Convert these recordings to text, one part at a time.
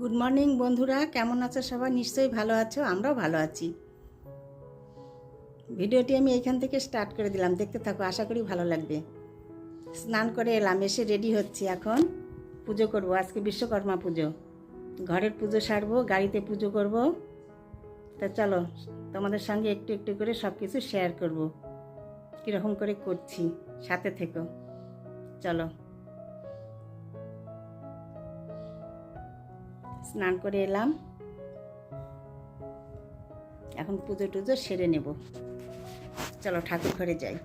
Good morning বন্ধুরা। কেমন আছো সবাই? নিশ্চয়ই ভালো আছো, আমরাও ভালো আছি। ভিডিওটি আমি এখান থেকে স্টার্ট করে দিলাম। দেখতে থাকো, আশা করি ভালো লাগবে। স্নান করে এলাম, এসে রেডি হচ্ছি এখন। পুজো করব, আজকে বিশ্বকর্মা পুজো। ঘরের পুজো সারবো, গাড়িতে পুজো করব। তা চলো, তোমাদের সঙ্গে একটু একটু করে সব কিছু শেয়ার করব। কীরকম করে করছি, সাথে থেকো। চলো। স্নান করে এলাম। এখন পুজো টুজো সেরে নেব। চলো ঠাকুর ঘরে যাই।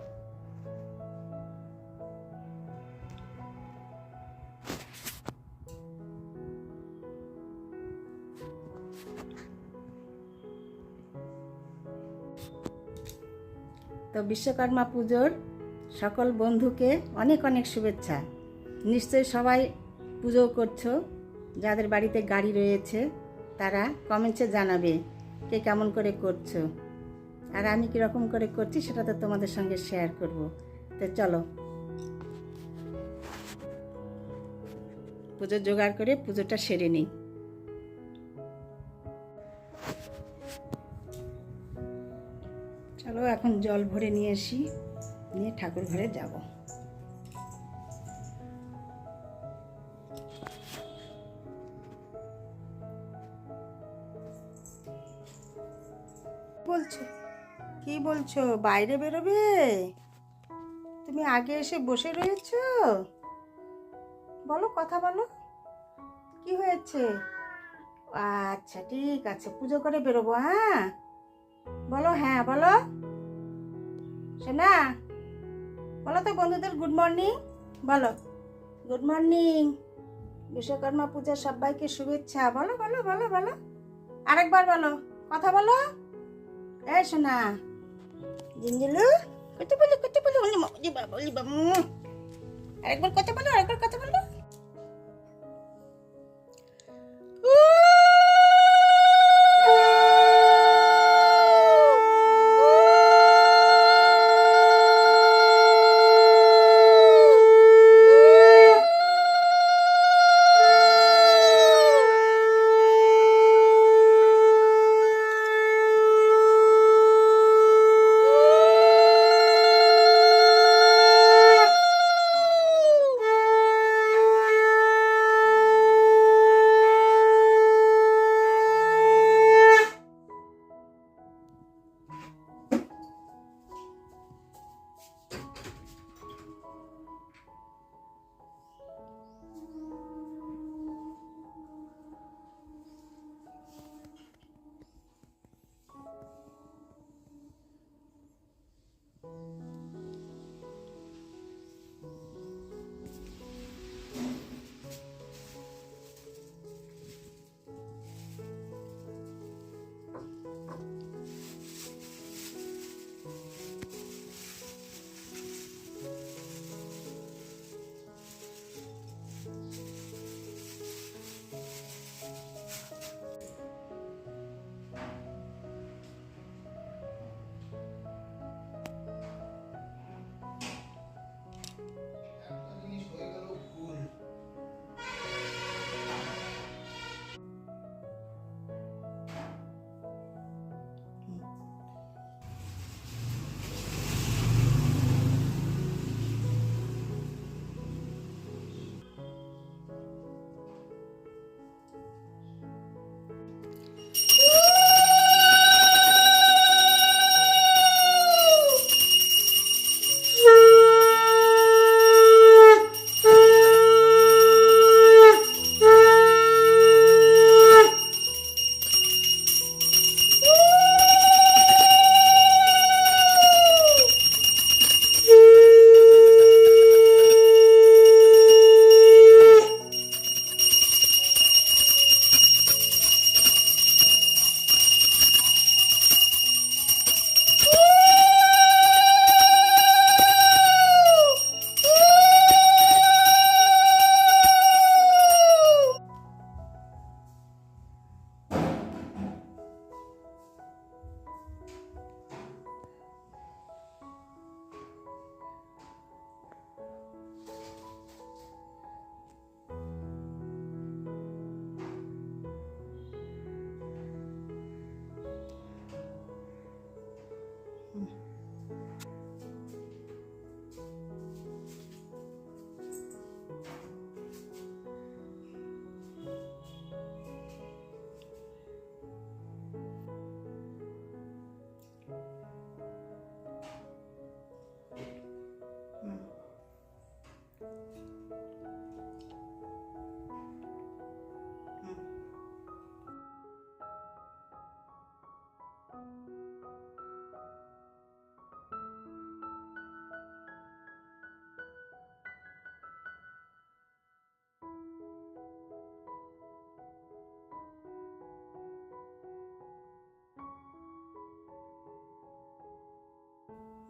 তো বিশ্বকর্মা পুজোর সকল বন্ধুকে অনেক অনেক শুভেচ্ছা। নিশ্চয়ই সবাই পুজো করছ। যাদের বাড়িতে গাড়ি রয়েছে, তারা কমেন্টসে জানাবে কে কেমন করে করছ। আর আমি কীরকম করে করছি সেটা তো তোমাদের সঙ্গে শেয়ার করব। তো চলো। পুজো জোগাড় করে পুজোটা সেরে নিই। চলো এখন জল ভরে নিয়ে আসি, নিয়ে ঠাকুর ঘরে যাব। বলছো? বাইরে বেরোবে? তুমি আগে এসে বসে রয়েছো? বলো, কথা বলো। কি হয়েছে? আচ্ছা ঠিক আছে, পুজো করে বেরোবো হ্যাঁ? বলো হ্যাঁ বলো। শোনা বলো তো বন্ধুদের গুড মর্নিং। বলো, গুড মর্নিং। বিশ্বকর্মা পূজার সবাইকে শুভেচ্ছা। বলো বলো বলো বলো। আরেকবার বলো, কথা বলো। এই শোনা জিঞ্জিলু কত বলো কত বলো বলি বলি বাবা বলি বাবা উম। আরেকবার কথা বলো আরেকবার কথা বলো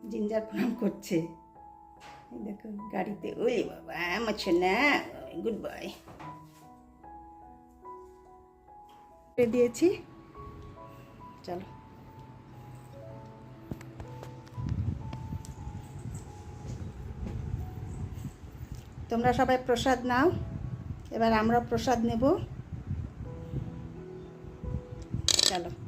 জিঞ্জার প্রণাম করছে। দেখো গাড়িতে। ওই বাবা আমার না গুড বাই দিয়েছি। চলো। তোমরা সবাই প্রসাদ নাও। এবার আমরা প্রসাদ নেব। চলো।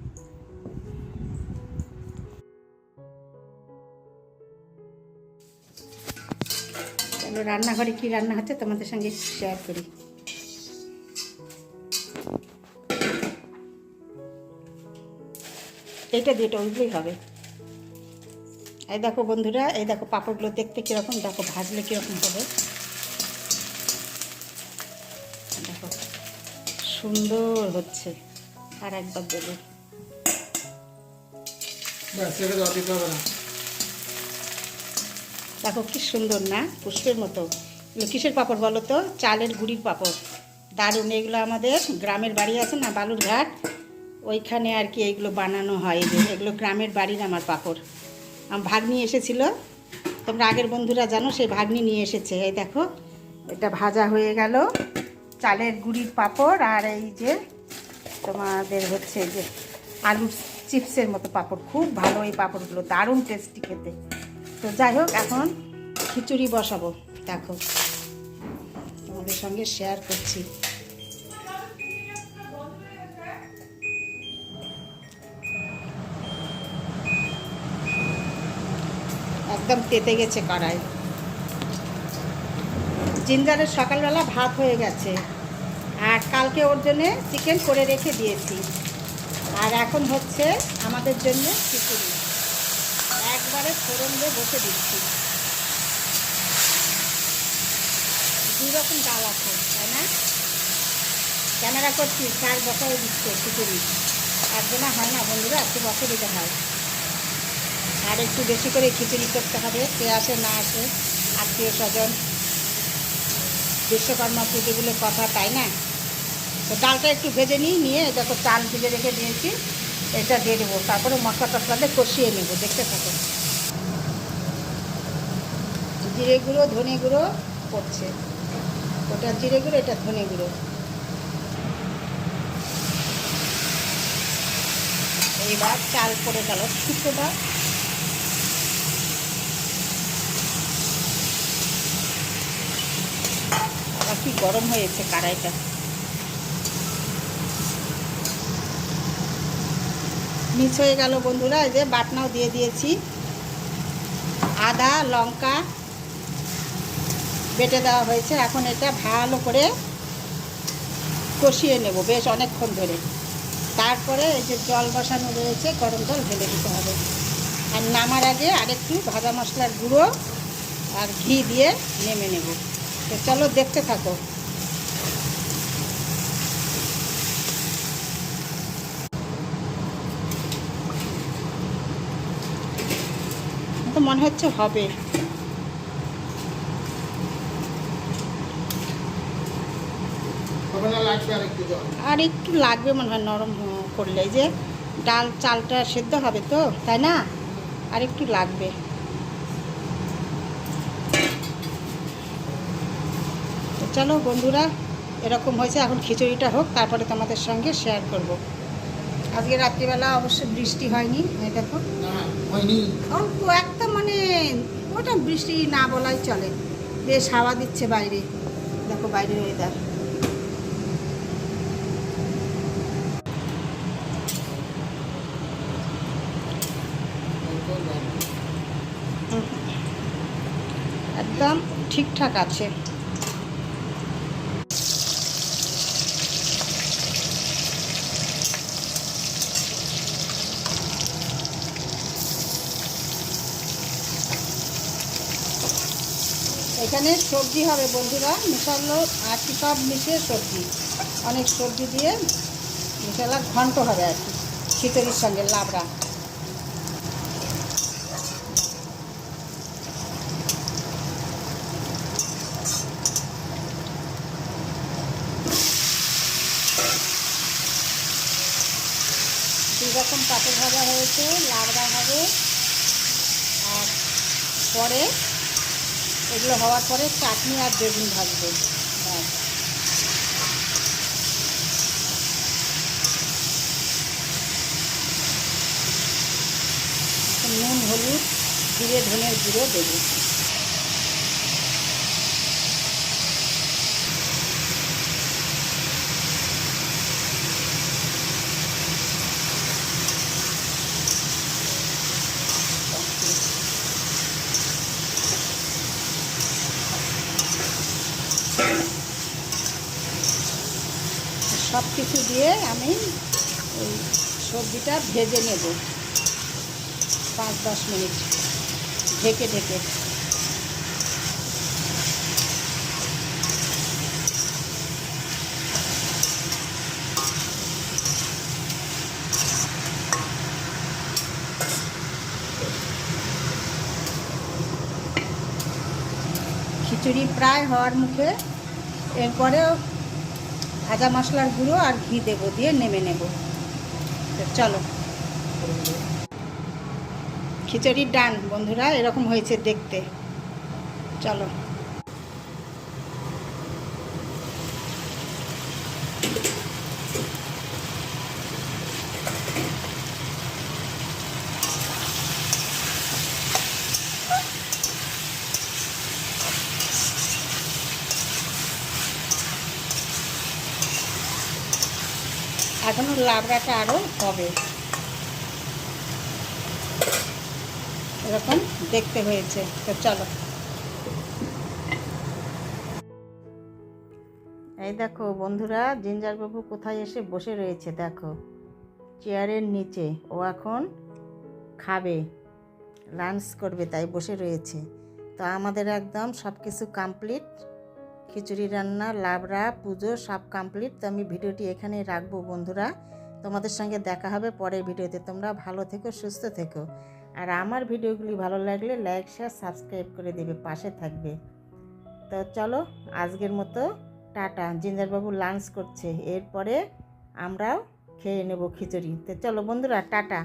রান্নাঘরে কি রান্না হচ্ছে তোমাদের সঙ্গে শেয়ার করি। এইটা দুটো উঠলেই হবে। এই দেখো বন্ধুরা, এই দেখো পাঁপড়গুলো দেখতে কীরকম, দেখো ভাজলে কীরকম হবে। দেখো, সুন্দর হচ্ছে, আর একবার দেবো। না। দেখো কি সুন্দর না? পুষ্পের মতো। এগুলো কিসের পাপড় বলো তো? চালের গুড়ির পাপড়। দারুণ, এগুলো আমাদের গ্রামের বাড়ি আছে না, বালুরঘাট? ওইখানে আর কি এগুলো বানানো হয় এগুলো গ্রামের বাড়ির আমার পাপড়। আমার ভাগ্নি এসেছিল। তোমরা আগের বন্ধুরা জানো, সেই ভাগ্নি নিয়ে এসেছে। এই দেখো, এটা ভাজা হয়ে গেল। চালের গুড়ির পাপড় আর এই যে তোমাদের হচ্ছে যে আলুর চিপসের মতো পাপড়। খুব ভালো এই পাপড়গুলো, দারুণ টেস্টি খেতে। তো যাই হোক, এখন খিচুড়ি বসাবো। দেখো, তোমাদের সঙ্গে শেয়ার করছি। একদম তেতে গেছে কড়াই। জিঞ্জারের সকালবেলা ভাত হয়ে গেছে। আর কালকে ওর জন্যে চিকেন করে রেখে দিয়েছি। আর এখন হচ্ছে আমাদের জন্য খিচুড়ি। একবারে ফোড়ন দিয়ে বসে দিচ্ছি। দুই রকম ডাল আছে, তাই না? ক্যামেরা করছি চার বসাই দিচ্ছে খিচুড়ি। একজনা হয় না, বন্ধুরা, একটু বসে দিতে হয়। আর একটু বেশি করে খিচুড়ি করতে হবে, কে আসে না আসে আত্মীয় স্বজন, বিশ্বকর্মা পুজোগুলো কথা, তাই না? তো ডালটা একটু ভেজে নিই, নিয়ে দেখো চাল ভিজে রেখে দিয়েছি, এটা দিয়ে দেবো। তারপরে মশলা টসলা দিয়ে কষিয়ে নেব, দেখতে থাকো। জিরে গুঁড়ো, ধনে গুঁড়ো পড়ছে ওটা জিরে গুঁড়ো, এটা ধনে গুঁড়ো। এইবার চাল পড়ে গেল শুক্তোটা আবার কি গরম হয়েছে কড়াইটা? মিস হয়ে গেল বন্ধুরা, এই যে বাটনাও দিয়ে দিয়েছি। আদা, লঙ্কা বেটে দেওয়া হয়েছে। এখন এটা ভালো করে কষিয়ে নেব বেশ অনেকক্ষণ ধরে। তারপরে এই যে জল বসানো রয়েছে, গরম জল ঢেলে দিতে হবে। আর নামার আগে আরেকটু ভাজা মশলার গুঁড়ো আর ঘি দিয়ে নেমে নেব। তো চলো দেখতে থাকো। তো মনে হচ্ছে হবে হবে না লাগবে আর একটু লাগবে মনে হয় নরম করলে যে ডাল চালটা সেদ্ধ হবে তো তাই না? আর একটু লাগবে। তো চলো বন্ধুরা এরকম হয়েছে এখন খিচুড়িটা হোক তারপরে তোমাদের সঙ্গে শেয়ার করব। আজকে রাত্রিবেলা অবশ্য বৃষ্টি হয়নি দেখো। অল্প একটা মানে ওটা বৃষ্টি না বলাই চলে। বেশ হাওয়া দিচ্ছে বাইরে। দেখো বাইরে ওয়েদার একদম ঠিকঠাক আছে। এখানে সবজি হবে বন্ধুরা, মিশালো আর কি সব মিশিয়ে সবজি। অনেক সবজি দিয়ে মিশালা ঘন্ট হবে আর কি খিচুড়ির সঙ্গে, লাবড়া। হয়েছে লাবড়া হবে। আর পরে এগুলো হওয়ার পরে চাটনি আর বেগুন ভাজবে। ব্যাস। নুন, হলুদ, জিরে, ধনের গুঁড়ো দেবো সব কিছু দিয়ে আমি ওই সবজিটা ভেজে নেব। পাঁচ দশ মিনিট ঢেকে ঢেকে। খিচুড়ি প্রায় হওয়ার মুখে, এরপরেও ভাজা মশলার গুঁড়ো আর ঘি দেবো দিয়ে নেমে নেব। চলো। খিচুড়ি ডান, বন্ধুরা, এরকম হয়েছে দেখতে। চলো। এখনও লাবড়াটা আরও হবে। এরকম দেখতে হয়েছে। তো চলো। এই দেখো বন্ধুরা, জিঞ্জার বাবু কোথায় এসে বসে রয়েছে দেখো। চেয়ারের নিচে। ও এখন খাবে লাঞ্চ করবে, তাই বসে রয়েছে। তো আমাদের একদম সব কিছু কমপ্লিট খিচুড়ি রান্না, লাবড়া, পুজো সব কমপ্লিট তো আমি ভিডিওটি এখানে রাখব বন্ধুরা। তোমাদের সঙ্গে দেখা হবে পরের ভিডিওতে। তোমরা ভালো থেকো, সুস্থ থেকো। আর আমার ভিডিওগুলি ভালো লাগলে লাইক শেয়ার সাবস্ক্রাইব করে দেবে, পাশে থাকবে। তো চলো, আজকের মতো টাটা। জিঞ্জারবাবু লাঞ্চ করছে। এরপরে আমরাও খেয়ে নেব খিচুড়ি। তো চলো বন্ধুরা, টাটা।